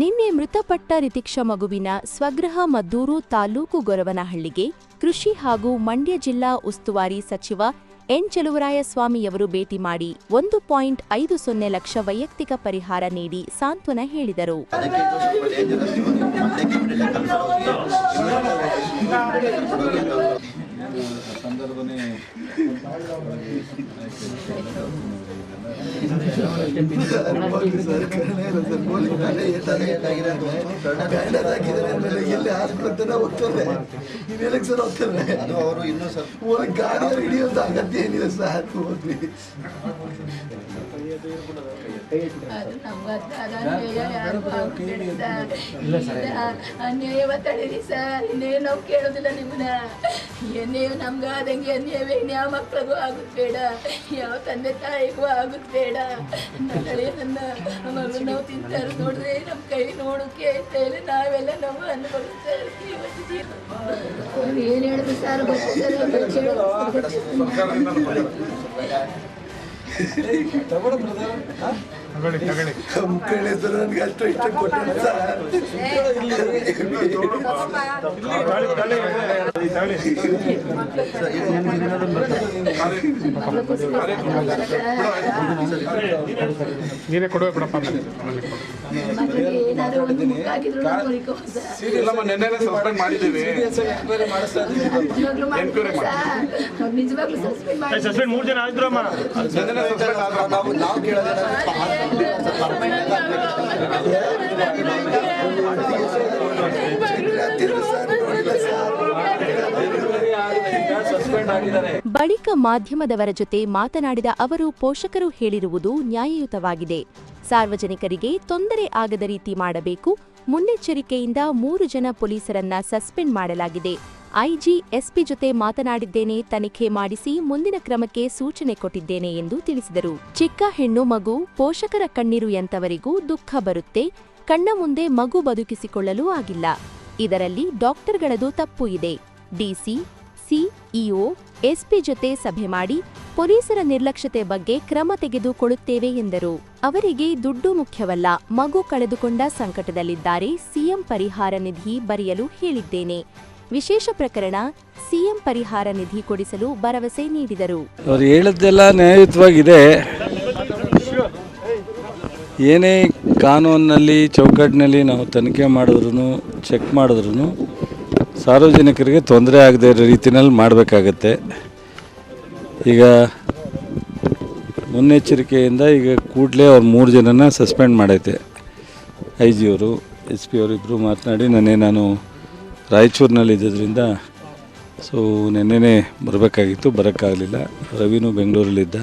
ನಿನ್ನೆ ಮೃತಪಟ್ಟ ರಿತಿಕ್ಷ ಮಗುವಿನ ಸ್ವಗೃಹ ಮದ್ದೂರು ತಾಲೂಕು ಗೊರವನಹಳ್ಳಿಗೆ ಕೃಷಿ ಹಾಗೂ ಮಂಡ್ಯ ಜಿಲ್ಲಾ ಉಸ್ತುವಾರಿ ಸಚಿವ ಎನ್ ಚಲುವರಾಯಸ್ವಾಮಿಯವರು ಭೇಟಿ ಮಾಡಿ ಒಂದು ಪಾಯಿಂಟ್ ಐದು ಸೊನ್ನೆ ಲಕ್ಷ ವೈಯಕ್ತಿಕ ಪರಿಹಾರ ನೀಡಿ ಸಾಂತ್ವನ ಹೇಳಿದರು. ಹೋಗ್ತಾರೆ ಅದು ಅವರು ಇನ್ನೂ ಸರ್ ಗಾಡಿ ಹಿಡಿಯೋದು ಅಗತ್ಯ ಏನಿಲ್ಲ ಸರ್ ಹೋಗ್ಲಿ ಅನ್ಯಾಯ ಮಾತಾಡಿರಿ ಸರ್, ಇನ್ನೇನು ನಾವು ಕೇಳೋದಿಲ್ಲ ನಿಮ್ಮನ್ನ. ಏನೇ ನಮ್ಗೆ ಆದಂಗೆ ಅನ್ಯವೇ ಇನ್ಯಾವ ಮಕ್ಳಿಗೂ ಆಗುತ್ತೇಡ ಯಾವ ತಂದೆ ತಾಯಿಗೂ ಆಗುತ್ತೇಡ ನಾಳೆ ನನ್ನ, ಮಗಳು ನಾವು ತಿಂತಾರೆ ನೋಡಿದ್ರೆ ನಮ್ಮ ಕೈ ನೋಡೋಕೆ ಹೇಳಿ ನಾವೆಲ್ಲ ನಾವು ಅನ್ಕೊಳ್ತಾ ಇರ್ತೀವಿ. ಏನ್ ಹೇಳಿದ್ರು ಸರ್ ಗೊತ್ತಿಲ್ಲ. ನನಗೆ ಅಷ್ಟು ಇಷ್ಟ ಕೊಟ್ಟಿಲ್ಲ ನೀನೇ ಕೊಡುವ ಬಿಡಪ್ಪ. ಮಕ್ಕಳಿಗೆ ಇಲ್ಲಮ್ಮ ನೆನ್ನೆನೇ ಸಸ್ಪೆಂಡ್ ಮಾಡಿದ್ದೀವಿ ಎಂಕ್ವೈರಿ ಮಾಡಿಸ್ತಾ ಸಸ್ಪೆಂಡ್ ಮೂರು ಜನ ಆದ್ರು ಅಮ್ಮ ನೆನ್ನೆನೇ ಸಸ್ಪೆಂಡ್ ಆದ್ರಮ್ಮ ನಾವು ನಾವು ಸಸ್ಪೆಂಡ್ ಬಳಿಕ ಮಾಧ್ಯಮದವರ ಜೊತೆ ಮಾತನಾಡಿದ ಅವರು, ಪೋಷಕರು ಹೇಳಿರುವುದು ನ್ಯಾಯಯುತವಾಗಿದೆ. ಸಾರ್ವಜನಿಕರಿಗೆ ತೊಂದರೆ ಆಗದ ರೀತಿ ಮಾಡಬೇಕು. ಮುನ್ನೆಚ್ಚರಿಕೆಯಿಂದ ಮೂರು ಜನ ಪೊಲೀಸರನ್ನ ಸಸ್ಪೆಂಡ್ ಮಾಡಲಾಗಿದೆ. ಐಜಿ, ಎಸ್ಪಿ ಜೊತೆ ಮಾತನಾಡಿದ್ದೇನೆ, ತನಿಖೆ ಮಾಡಿಸಿ ಮುಂದಿನ ಕ್ರಮಕ್ಕೆ ಸೂಚನೆ ಕೊಟ್ಟಿದ್ದೇನೆ ಎಂದು ತಿಳಿಸಿದರು. ಚಿಕ್ಕ ಹೆಣ್ಣು ಮಗು, ಪೋಷಕರ ಕಣ್ಣೀರು ಎಂತವರಿಗೂ ದುಃಖ ಬರುತ್ತೆ. ಕಣ್ಣ ಮುಂದೆ ಮಗು ಬದುಕಿಸಿಕೊಳ್ಳಲು ಆಗಿಲ್ಲ. ಇದರಲ್ಲಿ ಡಾಕ್ಟರ್ಗಳದು ತಪ್ಪು ಇದೆ. ಡಿಸಿ ಸಿಇಒ, ಎಸ್ಪಿ ಜೊತೆ ಸಭೆ ಮಾಡಿ ಪೊಲೀಸರ ನಿರ್ಲಕ್ಷ್ಯತೆ ಬಗ್ಗೆ ಕ್ರಮ ತೆಗೆದುಕೊಳ್ಳುತ್ತೇವೆ ಎಂದರು. ಅವರಿಗೆ ದುಡ್ಡು ಮುಖ್ಯವಲ್ಲ, ಮಗು ಕಳೆದುಕೊಂಡ ಸಂಕಟದಲ್ಲಿದ್ದಾರೆ ಸಿಎಂ ಪರಿಹಾರ ನಿಧಿ ಬರೆಯಲು ಹೇಳಿದ್ದೇನೆ. ವಿಶೇಷ ಪ್ರಕರಣ, ಸಿಎಂ ಪರಿಹಾರ ನಿಧಿ ಕೊಡಿಸಲು ಭರವಸೆ ನೀಡಿದರು. ಅವರು ಹೇಳಿದ್ದೆಲ್ಲ ನ್ಯಾಯಯುತವಾಗಿದೆ. ಏನೇ ಕಾನೂನಿನಲ್ಲಿ, ಚೌಕಟ್ಟಿನಲ್ಲಿ ನಾವು ತನಿಖೆ ಮಾಡಿದ್ರು ಚೆಕ್ ಮಾಡಿದ್ರು ಸಾರ್ವಜನಿಕರಿಗೆ ತೊಂದರೆ ಆಗದೆ ಇರೋ ರೀತಿನಲ್ಲಿ ಮಾಡಬೇಕಾಗತ್ತೆ. ಈಗ ಮುನ್ನೆಚ್ಚರಿಕೆಯಿಂದ ಈಗ ಕೂಡಲೇ ಅವ್ರು ಮೂರು ಜನನ ಸಸ್ಪೆಂಡ್ ಮಾಡೈತೆ. ಐ ಜಿ ಅವರು ಎಸ್ ಪಿ ಅವರು ಇಬ್ಬರು ಮಾತನಾಡಿ, ನೆನ್ನೆ ನಾನು ರಾಯಚೂರಿನಲ್ಲಿ ಇದ್ದಿದ್ದರಿಂದ ಸೊ ನೆನ್ನೆನೇ ಬರಬೇಕಾಗಿತ್ತು, ಬರೋಕ್ಕಾಗಲಿಲ್ಲ. ರವಿನೂ ಬೆಂಗಳೂರಲ್ಲಿದ್ದ.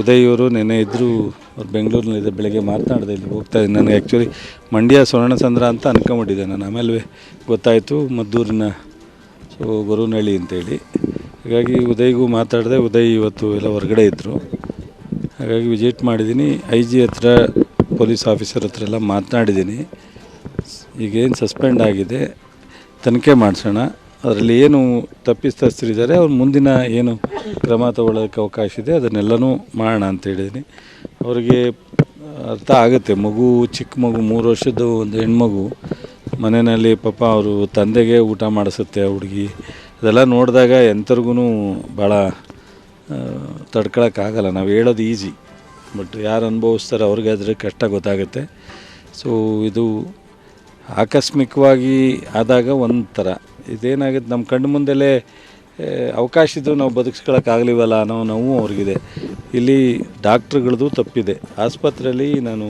ಉದಯ್ ನೆನೆ ಇದ್ದರು ಅವ್ರು ಬೆಂಗಳೂರಿನಲ್ಲಿದ್ದ ಬೆಳಗ್ಗೆ ಮಾತನಾಡಿದೆ ಇಲ್ಲಿ ಹೋಗ್ತಾ ಇದ್ದೀನಿ ನನಗೆ ಆ್ಯಕ್ಚುಲಿ ಮಂಡ್ಯ ಸ್ವರ್ಣಸಂದ್ರ ಅಂತ ಅನ್ಕೊಂಬಿಟ್ಟಿದ್ದೆ ನಾನು. ಆಮೇಲೆ ಗೊತ್ತಾಯಿತು ಮದ್ದೂರಿನ, ಸೊ ಗೊರುನಹಳ್ಳಿ ಅಂತೇಳಿ. ಹಾಗಾಗಿ ಉದಯ್ಗೂ ಮಾತಾಡಿದೆ, ಉದಯ್ ಇವತ್ತು ಎಲ್ಲ ಹೊರಗಡೆ ಇದ್ದರು ಹಾಗಾಗಿ ವಿಸಿಟ್ ಮಾಡಿದ್ದೀನಿ. ಐ ಜಿ ಹತ್ರ, ಪೊಲೀಸ್ ಆಫೀಸರ್ ಹತ್ರ ಎಲ್ಲ ಮಾತನಾಡಿದ್ದೀನಿ. ಈಗೇನು ಸಸ್ಪೆಂಡ್ ಆಗಿದೆ, ತನಿಖೆ ಮಾಡಿಸೋಣ. ಅದರಲ್ಲಿ ಏನು ತಪ್ಪಿತಸ್ಥರಿದ್ದಾರೆ, ಅವ್ರು ಮುಂದಿನ ಏನು ಕ್ರಮ ತಗೊಳ್ಳೋಕ್ಕೆ ಅವಕಾಶ ಇದೆ, ಅದನ್ನೆಲ್ಲನೂ ಮಾಡೋಣ ಅಂತ ಹೇಳಿದ್ದೀನಿ. ಅವರಿಗೆ ಅರ್ಥ ಆಗುತ್ತೆ, ಮಗು ಚಿಕ್ಕ ಮಗು, ಮೂರು ವರ್ಷದ್ದು ಒಂದು ಹೆಣ್ಮಗು, ಮನೆಯಲ್ಲಿ ಪಾಪ ಅವರು ತಂದೆಗೆ ಊಟ ಮಾಡಿಸುತ್ತೆ, ಆ ಹುಡುಗಿ. ಅದೆಲ್ಲ ನೋಡಿದಾಗ ಎಂಥರ್ಗೂ ಭಾಳ ತಡ್ಕೊಳಕ್ಕಾಗಲ್ಲ. ನಾವು ಹೇಳೋದು ಈಸಿ, ಬಟ್ ಯಾರು ಅನುಭವಿಸ್ತಾರೆ ಅವ್ರಿಗೆ ಅದ್ರ ಕಷ್ಟ ಗೊತ್ತಾಗುತ್ತೆ. ಸೊ ಇದು ಆಕಸ್ಮಿಕವಾಗಿ ಆದಾಗ ಒಂಥರ ಇದೇನಾಗುತ್ತೆ? ನಮ್ಮ ಕಣ್ಣು ಮುಂದೆಲೇ ಆ, ಅವಕಾಶ ಇದ್ದರೂ ನಾವು ಬದುಕಿಸ್ಕೊಳಕ್ಕಾಗಲಿವಲ್ಲ ಅನ್ನೋ ನೋವು ಅವ್ರಿಗಿದೆ. ಇಲ್ಲಿ ಡಾಕ್ಟ್ರುಗಳದ್ದು ತಪ್ಪಿದೆ. ಆಸ್ಪತ್ರೆಯಲ್ಲಿ ನಾನು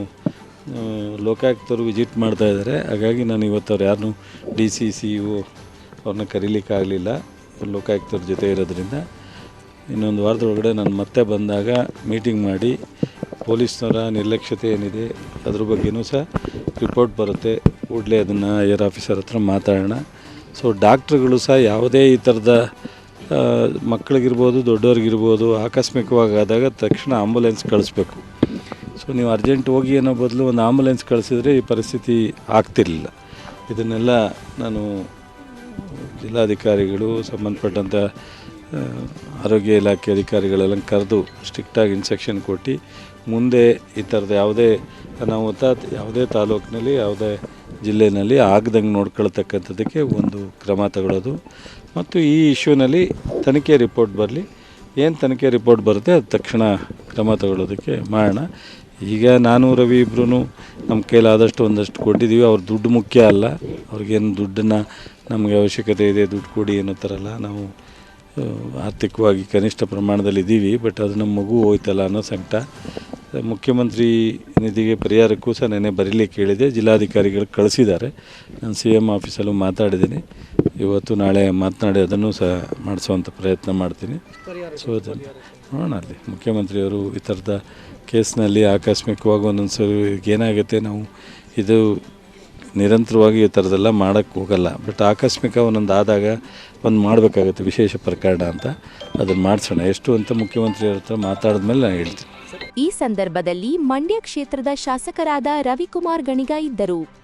ಲೋಕಾಯುಕ್ತರು ವಿಸಿಟ್ ಮಾಡ್ತಾ ಇದ್ದಾರೆ. ಹಾಗಾಗಿ ನಾನು ಇವತ್ತು ಅವ್ರು ಯಾರನ್ನೂ ಡಿ ಸಿ ಸಿ ಇ ಅವ್ರನ್ನ ಕರೀಲಿಕ್ಕಾಗಲಿಲ್ಲ. ಲೋಕಾಯುಕ್ತರ ಜೊತೆ ಇರೋದ್ರಿಂದ. ಇನ್ನೊಂದು ವಾರದೊಳಗಡೆ ನಾನು ಮತ್ತೆ ಬಂದಾಗ ಮೀಟಿಂಗ್ ಮಾಡಿ ಪೊಲೀಸ್ನವರ ನಿರ್ಲಕ್ಷ್ಯತೆ ಏನಿದೆ ಅದ್ರ ಬಗ್ಗೆನೂ ಸಹ ರಿಪೋರ್ಟ್ ಬರುತ್ತೆ. ಕೂಡಲೇ ಅದನ್ನು ಏರ್ ಆಫೀಸರ್ ಹತ್ರ ಮಾತಾಡೋಣ. ಸೊ ಡಾಕ್ಟ್ರುಗಳು ಸಹ ಯಾವುದೇ ಈ ಥರದ ಮಕ್ಕಳಿಗಿರ್ಬೋದು, ದೊಡ್ಡವ್ರಿಗಿರ್ಬೋದು, ಆಕಸ್ಮಿಕವಾಗಿ ಆದಾಗ ತಕ್ಷಣ ಆಂಬುಲೆನ್ಸ್ ಕಳಿಸ್ಬೇಕು. ಸೊ ನೀವು ಅರ್ಜೆಂಟ್ ಹೋಗಿ ಅನ್ನೋ ಬದಲು ಒಂದು ಆಂಬುಲೆನ್ಸ್ ಕಳಿಸಿದ್ರೆ ಈ ಪರಿಸ್ಥಿತಿ ಆಗ್ತಿರಲಿಲ್ಲ. ಇದನ್ನೆಲ್ಲ ನಾನು ಜಿಲ್ಲಾಧಿಕಾರಿಗಳು ಸಂಬಂಧಪಟ್ಟಂಥ ಆರೋಗ್ಯ ಇಲಾಖೆ ಅಧಿಕಾರಿಗಳೆಲ್ಲ ಕರೆದು ಸ್ಟ್ರಿಕ್ಟಾಗಿ ಇನ್ಸ್ಟ್ರಕ್ಷನ್ ಕೊಟ್ಟು ಮುಂದೆ ಈ ಥರದ ಯಾವುದೇ ಅನಾಹುತ, ಯಾವುದೇ ತಾಲೂಕಿನಲ್ಲಿ ಯಾವುದೇ ಜಿಲ್ಲೆಯಲ್ಲಿ ಆಗದಂಗೆ ನೋಡ್ಕೊಳ್ತಕ್ಕಂಥದ್ದಕ್ಕೆ ಒಂದು ಕ್ರಮ ತಗೊಳ್ಳೋದು. ಮತ್ತು ಈ ಇಶ್ಯೂನಲ್ಲಿ ತನಿಖೆ ರಿಪೋರ್ಟ್ ಬರಲಿ. ಏನು ತನಿಖೆ ರಿಪೋರ್ಟ್ ಬರುತ್ತೆ ಅದು ತಕ್ಷಣ ಕ್ರಮ ತಗೊಳ್ಳೋದಕ್ಕೆ ಮಾಡೋಣ ಈಗ ನಾನು, ರವಿ ಇಬ್ಬರೂ ನಮ್ಮ ಕೈಲಾದಷ್ಟು ಒಂದಷ್ಟು ಕೊಟ್ಟಿದ್ದೀವಿ ಅವ್ರ ದುಡ್ಡು ಮುಖ್ಯ ಅಲ್ಲ. ಅವ್ರಿಗೇನು ದುಡ್ಡನ್ನು ನಮಗೆ ಅವಶ್ಯಕತೆ ಇದೆ, ದುಡ್ಡು ಕೊಡಿ ಅನ್ನೋ ಥರಲ್ಲ ನಾವು ಆರ್ಥಿಕವಾಗಿ ಕನಿಷ್ಠ ಪ್ರಮಾಣದಲ್ಲಿ ಇದ್ದೀವಿ ಬಟ್ ಅದು ನಮ್ಮ ಮಗು ಹೋಯ್ತಲ್ಲ ಅನ್ನೋ ಸಂಕಟ. ಮುಖ್ಯಮಂತ್ರಿ ನಿಧಿಗೆ ಪರಿಹಾರಕ್ಕೂ ಸಹ ನೆನೆ ಬರೀಲಿಕ್ಕೆ ಕೇಳಿದೆ. ಜಿಲ್ಲಾಧಿಕಾರಿಗಳು ಕಳಿಸಿದ್ದಾರೆ. ನಾನು ಸಿ ಎಂ ಆಫೀಸಲ್ಲೂ ಮಾತಾಡಿದ್ದೀನಿ. ಇವತ್ತು ನಾಳೆ ಮಾತನಾಡಿ ಅದನ್ನು ಸಹ ಮಾಡಿಸುವಂಥ ಪ್ರಯತ್ನ ಮಾಡ್ತೀನಿ. ಸೊ ಅದನ್ನು ನೋಡೋಣ ಅಲ್ಲಿ. ಮುಖ್ಯಮಂತ್ರಿಯವರು ಈ ಥರದ ಕೇಸ್ನಲ್ಲಿ ಆಕಸ್ಮಿಕವಾಗಿ ಒಂದೊಂದು ಸರಿ ಏನಾಗುತ್ತೆ? ನಾವು ಇದು ನಿರಂತರವಾಗಿ ಈ ಥರದ್ದೆಲ್ಲ ಮಾಡೋಕ್ಕೆ ಹೋಗಲ್ಲ. ಬಟ್ ಆಕಸ್ಮಿಕ ಒಂದೊಂದು ಆದಾಗ ಒಂದು ಮಾಡಬೇಕಾಗುತ್ತೆ ವಿಶೇಷ ಪ್ರಕರಣ ಅಂತ. ಅದನ್ನು ಮಾಡಿಸೋಣ. ಎಷ್ಟು ಅಂತ ಮುಖ್ಯಮಂತ್ರಿ ಹತ್ರ ಮಾತಾಡಿದ್ಮೇಲೆ ನಾನು ಹೇಳ್ತೀನಿ. ಈ ಸಂದರ್ಭದಲ್ಲಿ ಮಂಡ್ಯ ಕ್ಷೇತ್ರದ ಶಾಸಕರಾದ ರವಿಕುಮಾರ್ ಗಣಿಗ ಇದ್ದರು.